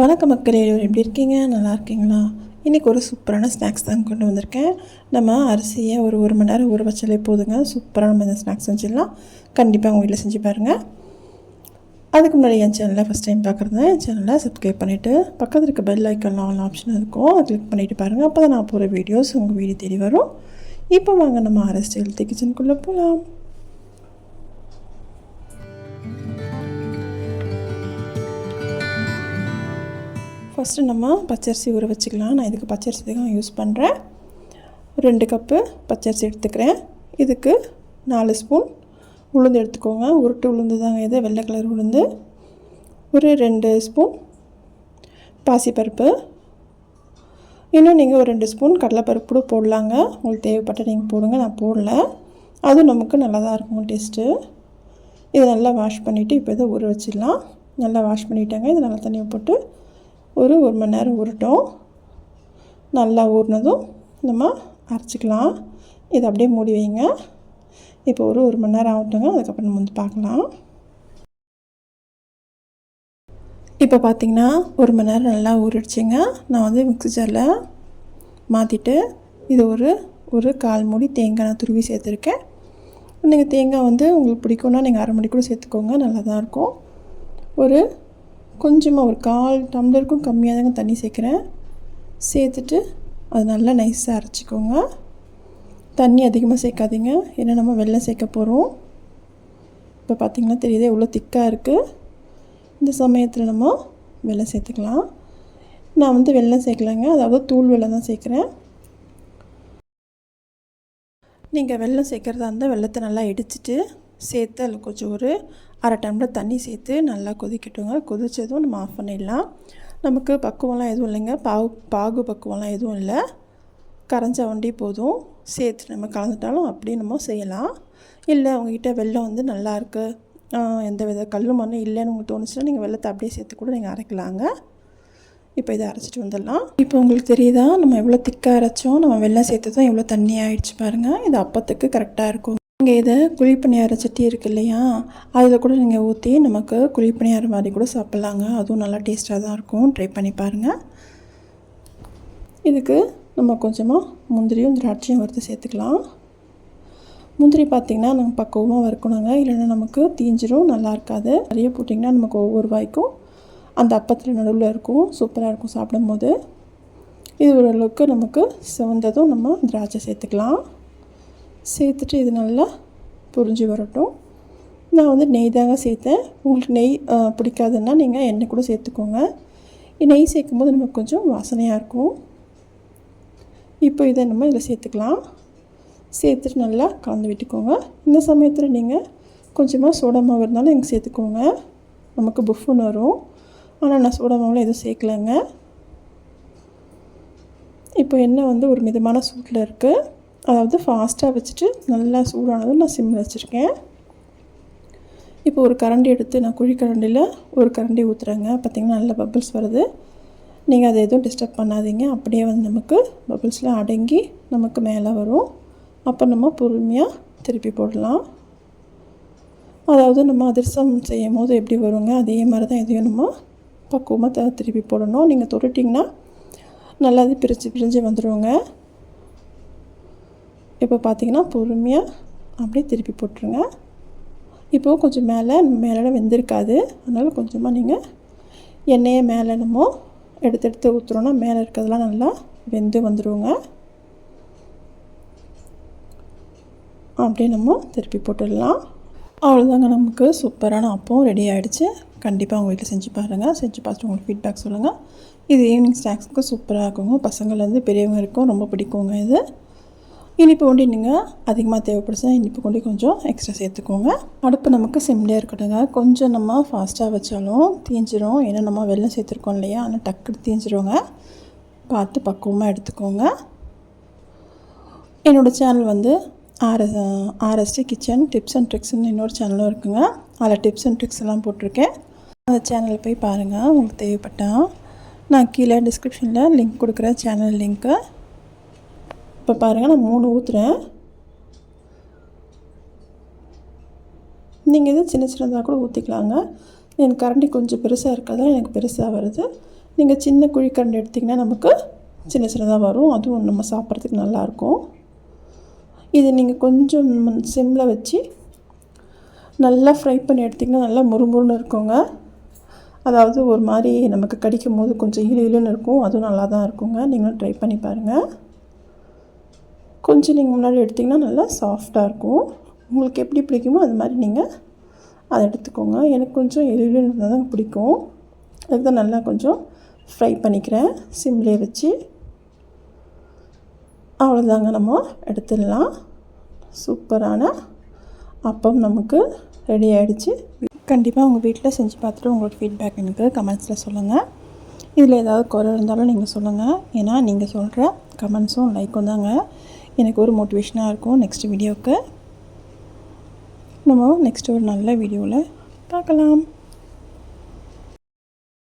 வணக்கம் மக்கள் எல்லோரும் எப்படி இருக்கீங்க? நல்லா இருக்கீங்களா? இன்றைக்கி ஒரு சூப்பரான ஸ்நாக்ஸ் தான் கொண்டு வந்திருக்கேன். நம்ம அரிசியை ஒரு ஒரு மணி நேரம் ஊற வச்சாலே போதுங்க. சூப்பராக நம்ம இந்த ஸ்நாக்ஸ் செஞ்சிடலாம். கண்டிப்பாக உங்கள் வீட்டில் செஞ்சு பாருங்கள் அதுக்கு முன்னாடி என் சேனலில் ஃபஸ்ட் டைம் பார்க்குறது என் சேனலை சப்ஸ்கிரைப் பண்ணிவிட்டு பக்கத்தில் இருக்க பெல் ஐக்கான் ஆல் ஆப்ஷன் இருக்கும். அதை கிளிக் பண்ணிவிட்டு பாருங்கள் அப்போ தான் நான் போகிற வீடியோஸ் உங்கள் வீடியோ தேடி வரும். இப்போ வாங்க நம்ம அரசு ஹெல்த்தி கிச்சனுக்குள்ளே போகலாம் ஃபஸ்ட்டு நம்ம பச்சரிசி ஊற வச்சுக்கலாம். நான் இதுக்கு பச்சரிசி தான் யூஸ் பண்ணுறேன் ரெண்டு கப்பு பச்சரிசி எடுத்துக்கிறேன். இதுக்கு நாலு ஸ்பூன் உளுந்து எடுத்துக்கோங்க. உருட்டு உளுந்து தாங்க இது வெள்ளை கலர் உளுந்து. ஒரு ரெண்டு ஸ்பூன் பாசிப்பருப்பு. இன்னும் நீங்கள் ஒரு ரெண்டு ஸ்பூன் கடலைப்பருப்பு கூட போடலாங்க. உங்களுக்கு தேவைப்பட்ட நீங்கள் போடுங்க. நான் போடல. அதுவும் நமக்கு நல்லா தான் இருக்கும் டேஸ்ட்டு இதை நல்லா வாஷ் பண்ணிவிட்டு இப்போ இதை ஊற வச்சிடலாம். நல்லா வாஷ் பண்ணிவிட்டாங்க இதை நல்லா தண்ணியை போட்டு ஒரு ஒரு மணி நேரம் ஊறட்டும் நல்லா ஊறினதும் நம்ம அரைச்சிக்கலாம். இதை அப்படியே மூடி வைங்க. இப்போ ஒரு ஒரு மணி நேரம் ஆகட்டுங்க. அதுக்கப்புறம் நம்ம வந்து பார்க்கலாம். இப்போ பார்த்திங்கன்னா ஒரு மணி நேரம் நல்லா ஊறிடுச்சிங்க. நான் வந்து மிக்சி ஜாரில் மாற்றிட்டு இது ஒரு ஒரு கால் மூடி தேங்காய் நான் துருவி சேர்த்துருக்கேன். நீங்கள் தேங்காய் வந்து உங்களுக்கு பிடிக்கும்னா நீங்கள் அரை மணி கூட சேர்த்துக்கோங்க. நல்லா தான் இருக்கும். ஒரு கொஞ்சமாக ஒரு கால் டம்ளருக்கும் கம்மியாக தாங்க தண்ணி சேர்க்குறேன். சேர்த்துட்டு அது நல்லா நைஸாக அரைச்சிக்கோங்க. தண்ணி அதிகமாக சேர்க்காதீங்க. ஏன்னா நம்ம வெள்ளம் சேர்க்க போகிறோம் இப்போ பார்த்திங்கன்னா தெரியுது எவ்வளோ திக்காக இருக்குது இந்த சமயத்தில் நம்ம வெள்ளம் சேர்த்துக்கலாம். நான் வந்து வெள்ளம் சேர்க்கலாங்க. அதாவது தூள் வெள்ளம் தான் சேர்க்குறேன். நீங்கள் வெள்ளம் சேர்க்குறதா இருந்தால் வெள்ளத்தை நல்லா இடிச்சிட்டு சேர்த்து அதில் கொஞ்சம் ஒரு அரை டம்ளர் தண்ணி சேர்த்து நல்லா கொதிக்கட்டுங்க. கொதித்ததும் நம்ம ஆஃப் பண்ணிடலாம். நமக்கு பக்குவம்லாம் எதுவும் இல்லைங்க. பாகு பாகு பக்குவம்லாம் எதுவும் இல்லை. கரைஞ்ச வண்டி போதும். சேர்த்து நம்ம கலந்துட்டாலும் அப்படியே நம்ம செய்யலாம். இல்லை உங்ககிட்ட வெள்ளம் வந்து நல்லா இருக்குது எந்த வித கல் மண்ணும் இல்லைன்னு உங்களுக்கு தோணுச்சுன்னா நீங்கள் வெள்ளத்தை அப்படியே சேர்த்து கூட நீங்கள் அரைக்கலாங்க. இப்போ இதை அரைச்சிட்டு வந்துடலாம். இப்போ உங்களுக்கு தெரியுதா? நம்ம எவ்வளோ திக்காக அரைச்சோம். நம்ம வெள்ளம் சேர்த்து தான் எவ்வளோ தண்ணி ஆயிடுச்சு பாருங்கள் இது அப்பத்துக்கு கரெக்டாக இருக்கும். நீங்கள் இதை குழிப்பணியார சட்டி இருக்கு இல்லையா? அதில் கூட நீங்கள் ஊற்றி நமக்கு குழிப்பணியார மாதிரி கூட சாப்பிட்லாங்க. அதுவும் நல்லா டேஸ்ட்டாக தான் இருக்கும். ட்ரை பண்ணி பாருங்கள் இதுக்கு நம்ம கொஞ்சமாக முந்திரியும் திராட்சையும் வறுத்து சேர்த்துக்கலாம். முந்திரி பார்த்திங்கன்னா நம்ம பக்குவமாக வறுக்கணுங்க. இல்லைன்னா நமக்கு தீஞ்சிரும் நல்லா இருக்காது. நிறைய போட்டிங்கன்னா நமக்கு ஒவ்வொரு வாய்க்கும் அந்த அப்பத்தில் நடுவில் இருக்கும். சூப்பராக இருக்கும் சாப்பிடும்போது. இது ஓரளவுக்கு நமக்கு சிவந்ததும் நம்ம திராட்சை சேர்த்துக்கலாம். சேர்த்துட்டு இது நல்லா புரிஞ்சு வரட்டும். நான் வந்து நெய் தாங்க சேர்த்தேன். உங்களுக்கு நெய் பிடிக்காதுன்னா நீங்கள் எண்ணெய் கூட சேர்த்துக்கோங்க. நெய் சேர்க்கும்போது நமக்கு கொஞ்சம் வாசனையாக இருக்கும். இப்போ இதை நம்ம இதில் சேர்த்துக்கலாம். சேர்த்துட்டு நல்லா கலந்து விட்டுக்கோங்க. இந்த சமயத்தில் நீங்கள் கொஞ்சமாக சோடா மாவு இருந்தாலும் எங்கள் சேர்த்துக்கோங்க. நமக்கு புஃப்னு வரும். ஆனால் நான் சோடா மாவில் எதுவும் சேர்க்கலைங்க. இப்போ எண்ணெய் வந்து ஒரு மிதமான சூட்டில் இருக்குது அதாவது ஃபாஸ்ட்டாக வச்சுட்டு நல்லா சூடானதும் நான் சிம்மில் வச்சுருக்கேன். இப்போ ஒரு கரண்டி எடுத்து நான் குழி கரண்டியில் ஒரு கரண்டி ஊற்றுறேங்க பார்த்திங்கன்னா நல்ல பபிள்ஸ் வருது. நீங்கள் அதை எதுவும் டிஸ்டர்ப் பண்ணாதீங்க. அப்படியே வந்து நமக்கு பபிள்ஸ்லாம் அடங்கி நமக்கு மேலே வரும். அப்போ நம்ம பொறுமையாக திருப்பி போடலாம். அதாவது நம்ம அதிர்சம் செய்யும் போது எப்படி வருங்க? அதே மாதிரி தான் இதையும் நம்ம பக்குவமாக திருப்பி போடணும். நீங்கள் தொட்டுட்டிங்கன்னா நல்லா அது பிரித்து பிரிஞ்சு வந்துடுவோங்க இப்போ பார்த்திங்கன்னா பொறுமையாக அப்படியே திருப்பி போட்டுருங்க. இப்போது கொஞ்சம் மேலே மேலே வெந்திருக்காது. அதனால் கொஞ்சமாக நீங்கள் எண்ணெயை மேலே நம்ம எடுத்து எடுத்து ஊற்றுறோன்னா மேலே இருக்கிறதெல்லாம் நல்லா வெந்து வந்துடுவோங்க அப்படியே நம்ம திருப்பி போட்டுடலாம். அவ்வளோதாங்க நமக்கு சூப்பரான அப்பம் ரெடி ஆகிடுச்சு கண்டிப்பாக உங்கள் வீட்டில் செஞ்சு பாருங்கள் செஞ்சு பார்த்துட்டு உங்களுக்கு ஃபீட்பேக் சொல்லுங்கள் இது ஈவினிங் ஸ்நாக்ஸுக்கு சூப்பராக இருக்குங்க. பசங்கள்லேருந்து பெரியவங்க இருக்கும். ரொம்ப பிடிக்குங்க இது. இனிப்பு கொண்டு நீங்கள் அதிகமாக தேவைப்படுச்சா இனிப்பு கொண்டு கொஞ்சம் எக்ஸ்ட்ரா சேர்த்துக்கோங்க. அடுப்பு நமக்கு சிம்லேயே இருக்கட்டுங்க கொஞ்சம் நம்ம ஃபாஸ்ட்டாக வச்சாலும் தீஞ்சிரும். ஏன்னா நம்ம வெள்ளம் சேர்த்துருக்கோம் இல்லையா? ஆனால் டக்குன்னு தீஞ்சிருவோங்க பார்த்து பக்குவமாக எடுத்துக்கோங்க. என்னோடய சேனல் வந்து RS RST kitchen tips and ட்ரிக்ஸ்னு இன்னொரு சேனலும் இருக்குங்க. அதில் டிப்ஸ் அண்ட் ட்ரிக்ஸ் எல்லாம் போட்டிருக்கேன். அந்த சேனலில் போய் பாருங்கள் உங்களுக்கு தேவைப்பட்டால் நான் கீழே டிஸ்கிரிப்ஷனில் லிங்க் கொடுக்குற சேனல் லிங்க்கு இப்போ பாருங்கள் நான் மூணு ஊற்றுறேன் நீங்கள் இது சின்ன சின்னதாக கூட ஊற்றிக்கலாங்க எனக்கு கரண்டி கொஞ்சம் பெருசாக இருக்கிறதால எனக்கு பெருசாக வருது. நீங்கள் சின்ன குழிக்கரண்டி எடுத்திங்கன்னா நமக்கு சின்ன சின்னதாக வரும். அதுவும் நம்ம சாப்பிட்றதுக்கு நல்லாயிருக்கும் இது நீங்கள் கொஞ்சம் சிம்மில் வச்சு நல்லா ஃப்ரை பண்ணி எடுத்திங்கன்னா நல்லா முறுமுறுன்னு இருக்குங்க. அதாவது ஒரு மாதிரி நமக்கு கடிக்கும் போது கொஞ்சம் இழு இழுன்னு இருக்கும். அதுவும் நல்லா தான் இருக்குங்க. நீங்களும் ட்ரை பண்ணி பாருங்கள் கொஞ்சம் நீங்கள் முன்னாடி எடுத்திங்கன்னா நல்லா சாஃப்டாக இருக்கும். உங்களுக்கு எப்படி பிடிக்குமோ அது மாதிரி நீங்கள் அதை எடுத்துக்கோங்க. எனக்கு கொஞ்சம் இழு இருந்தால் தான் பிடிக்கும். அதுக்கு தான் நல்லா கொஞ்சம் ஃப்ரை பண்ணிக்கிறேன். சிம்லேயே வச்சு. அவ்வளோதாங்க நம்ம எடுத்துடலாம். சூப்பரான அப்பம் நமக்கு ரெடி ஆகிடுச்சு கண்டிப்பாக உங்கள் வீட்டில் செஞ்சு பார்த்துட்டு உங்களோட ஃபீட்பேக் எனக்கு கமெண்ட்ஸில் சொல்லுங்கள் இதில் ஏதாவது குறை இருந்தாலும் நீங்கள் சொல்லுங்கள் ஏன்னா நீங்கள் சொல்கிற கமெண்ட்ஸும் லைக்கும் தாங்க. எனக்கு ஒரு மோட்டிவேஷனாக இருக்கும் நெக்ஸ்ட் வீடியோவுக்கு நம்ம நெக்ஸ்ட் ஒரு நல்ல வீடியோவில் பார்க்கலாம்.